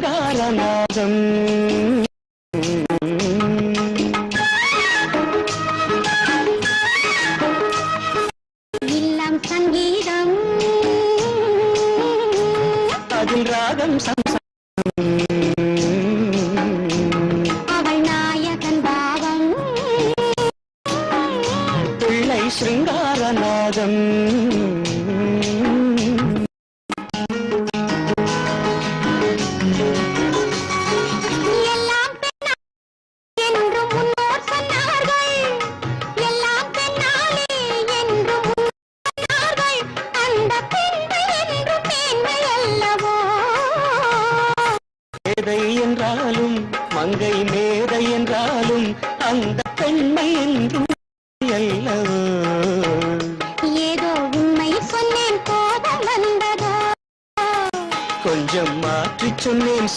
సింగారనాదం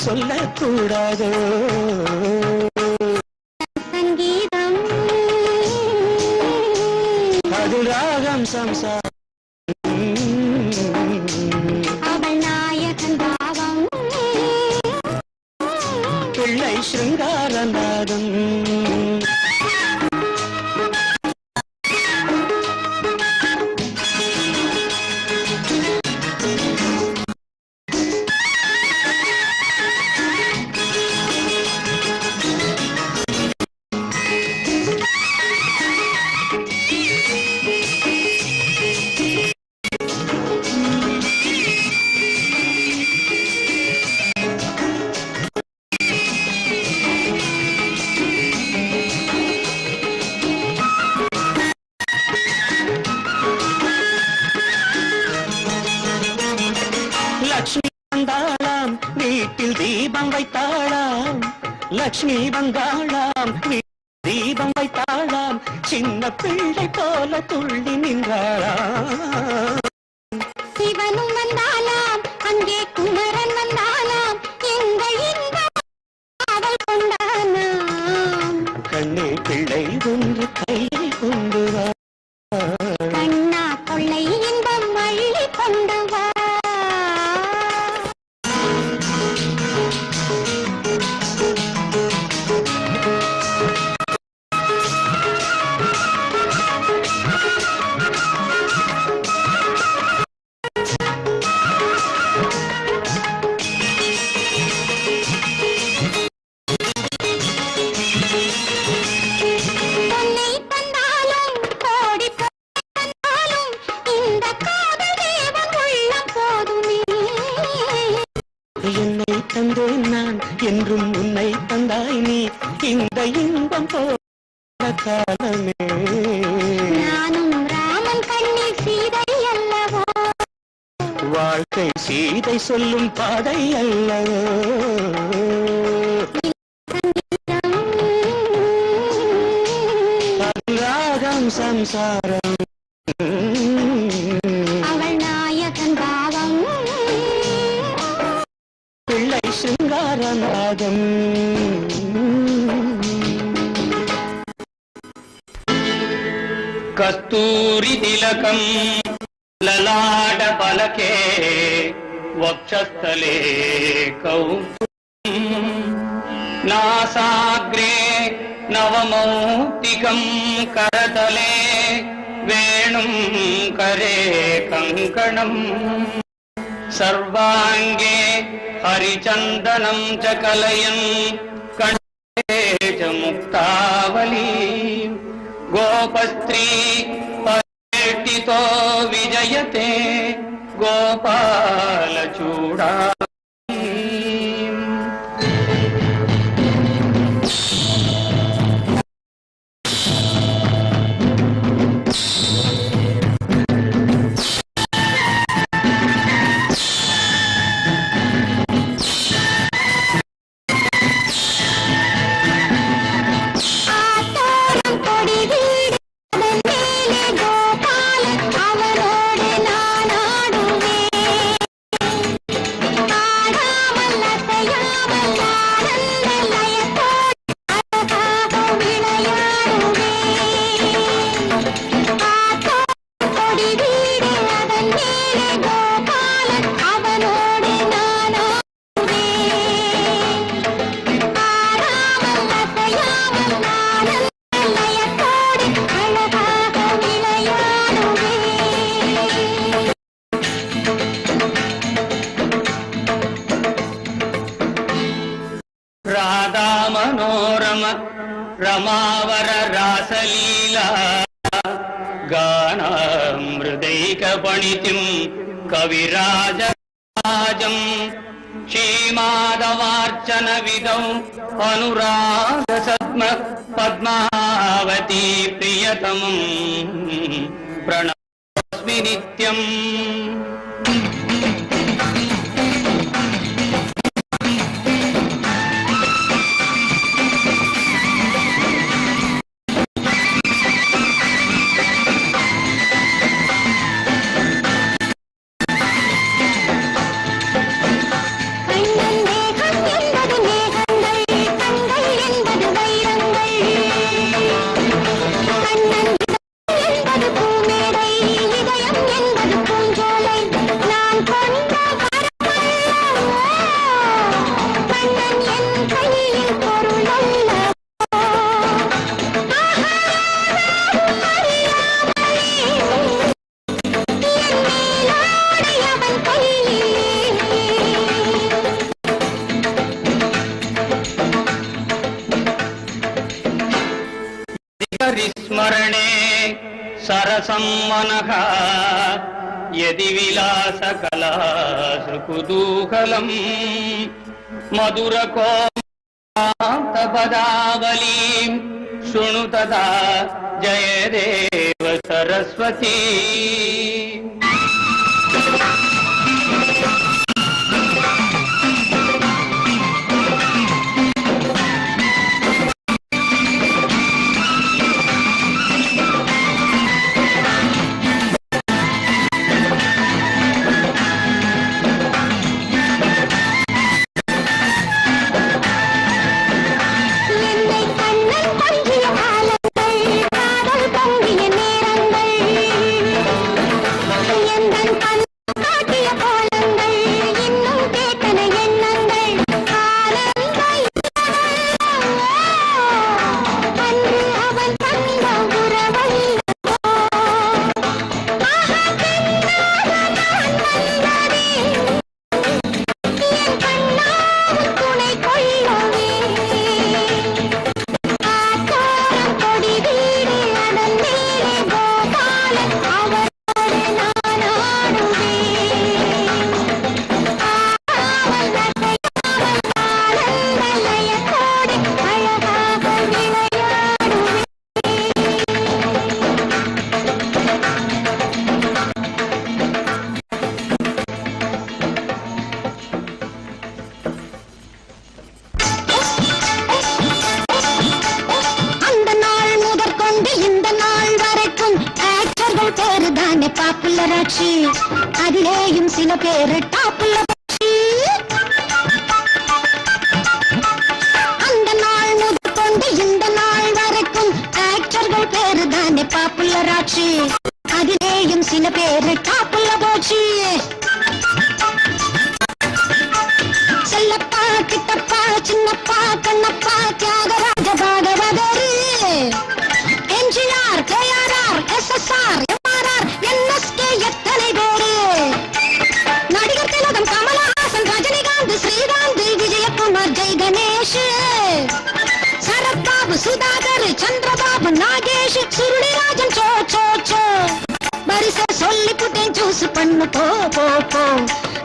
சொல்லக்கூடாதோ? தீபம் வைத்தாளாம். சின்ன பிள்ளை போல துள்ளி நின்றாளாம். சிவனும் வாழ்க்கை சீதை சொல்லும் பாதை அல்ல. சம்சார वक्षस्थले कौम् नासाग्रे नवमौक्तिकम् करतले वेणुम् करे कङ्कणम् सर्वाङ्गे हरिचन्दनम् च कलयन् कण्ठे च मुक्तावली गोपस्त्री परेटितो विजयते గోపాల చూడా. రమావర రాసలీలా. గానామృదైక గానామృదైకపణితిం కవిరాజరాజం. క్షీమాదవార్చన విదౌ అనురాగ సద్మ పద్మావతి ప్రియతమం. ప్రణస్మి నిత్యం. సరసం మనః యది విలాస కళాసుకుదూహలం మధుర కోదావళీం శృణు తదా జయ సరస్వతీ. பாப்புலர் அதிலேயும் சில பேரு காப்புள்ள போச்சு. Chellappa Kittappa Chinnappa Kannappa Thyagaraja Bhagavathar. MGR KRR SSR MRR NSK எத்தனை பேரு? நடிகர் திலகம் கமலஹாசன் ரஜினிகாந்த் ஸ்ரீகாந்த் விஜயகுமார் ஜெய் கணேஷ். சரத்பாபு சுதாகர் சந்திரபாபு நாகேஷ் சுருளி ஒண்ணு போ போ போ.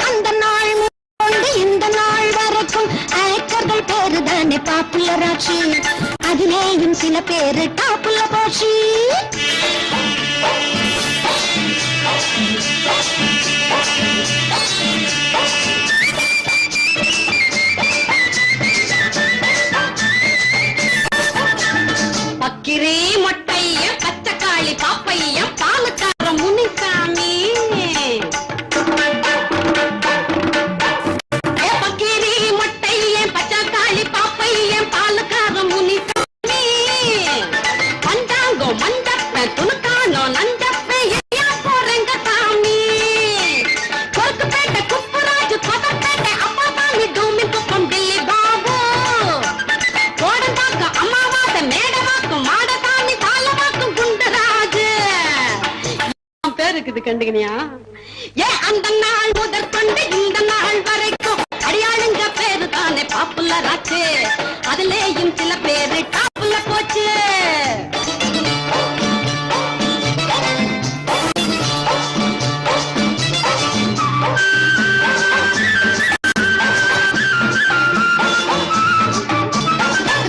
அந்த நாள் முன்பு இந்த நாள் வரைக்கும் ஆக்டர்கள் பேரு தானே பாப்புலர் ஆச்சு அதிலேயும் சில பேரு டாப்புல போச்சு. பேர் இருக்குது கண்டுக்கினியா ஏ அந்த நாள் முதற்கொண்டு இந்த நாள் வரைக்கும் அடியாளுங்க பேரு தானே பாப்புலர் ஆச்சு அதுலேயும் சில பேரு டாப்புல போச்சு.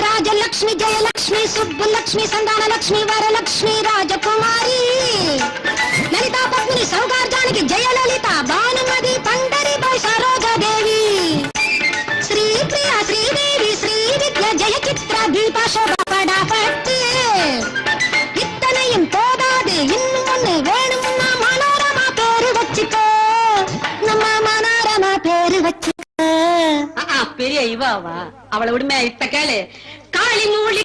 రాజలక్ష్మి జయలక్ష్మి సుబ్బులక్ష్మి லக்ஷ்மி వరలక్ష్మి రాజకుమారి அக்காவா அவளை விடுமே இப்ப கேளு. காளி மூலி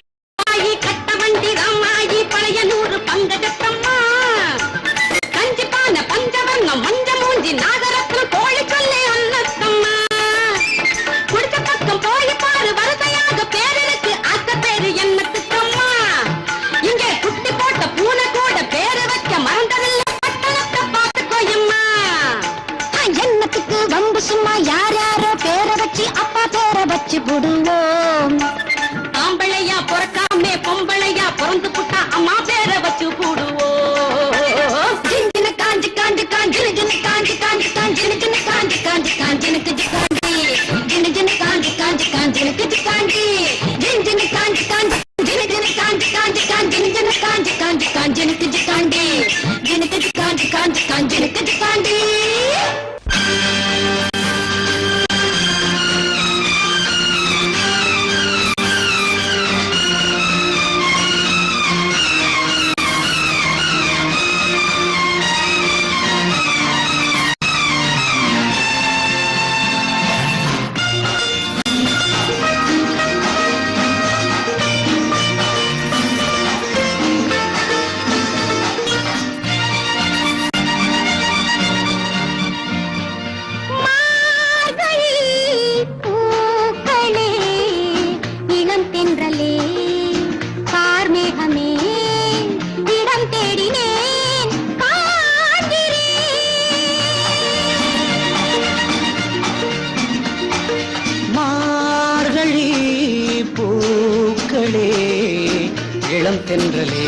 இளம் தென்றலே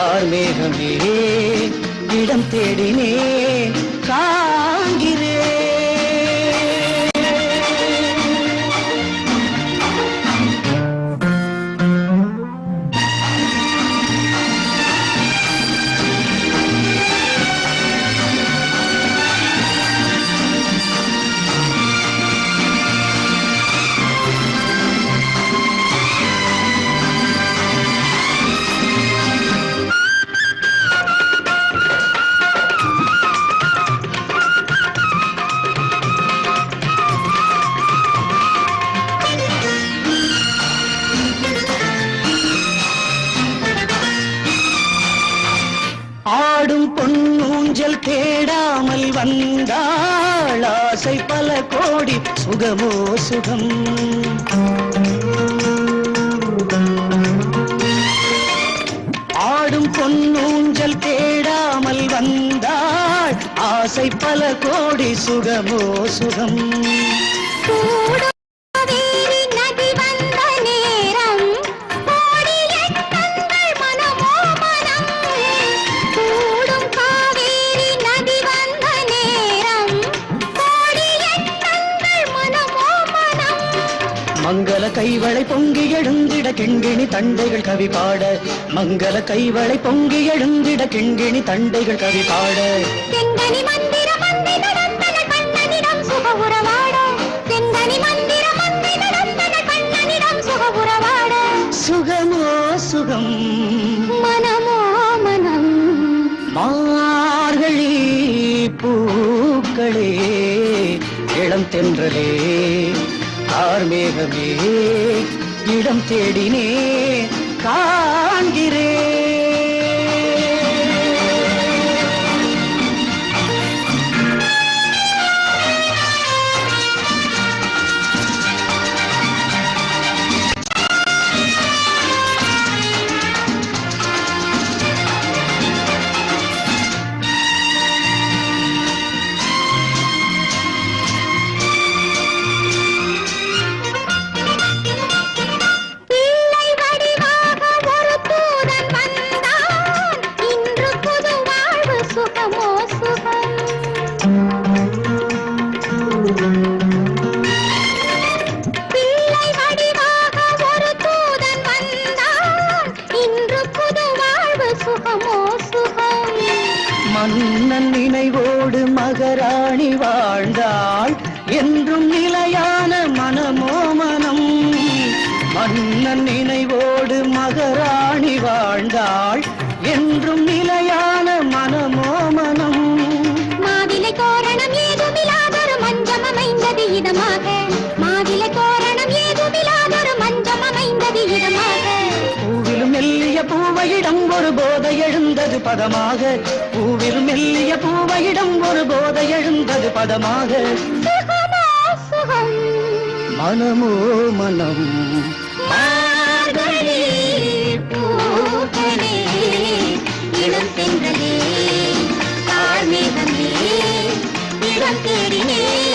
ஆர்மேகமே இடம் தேடினே கா சுகமோ சுகம்? ஆடும் பொன்னூஞ்சல் தேடாமல் வந்தாள். ஆசை பல கோடி சுகமோ சுகம். கிண்கிணி தண்டைகள் கவி பாட. மங்கள கைவளை பொங்கி எழுந்திட கிண்கிணி தண்டைகள் கவி பாட. சுகமோ சுகம். மனமோ மனம். மார்கழி பூக்களே இளம் தென்றலே ஆர்மேகமே இடம் தேடினே காண்கிறேன். ஒரு போதை எழுந்தது பதமாக. பூவில் மெல்லிய பூவையிடம் ஒரு போதை எழுந்தது பதமாக. மனமோ மனம். தேடினே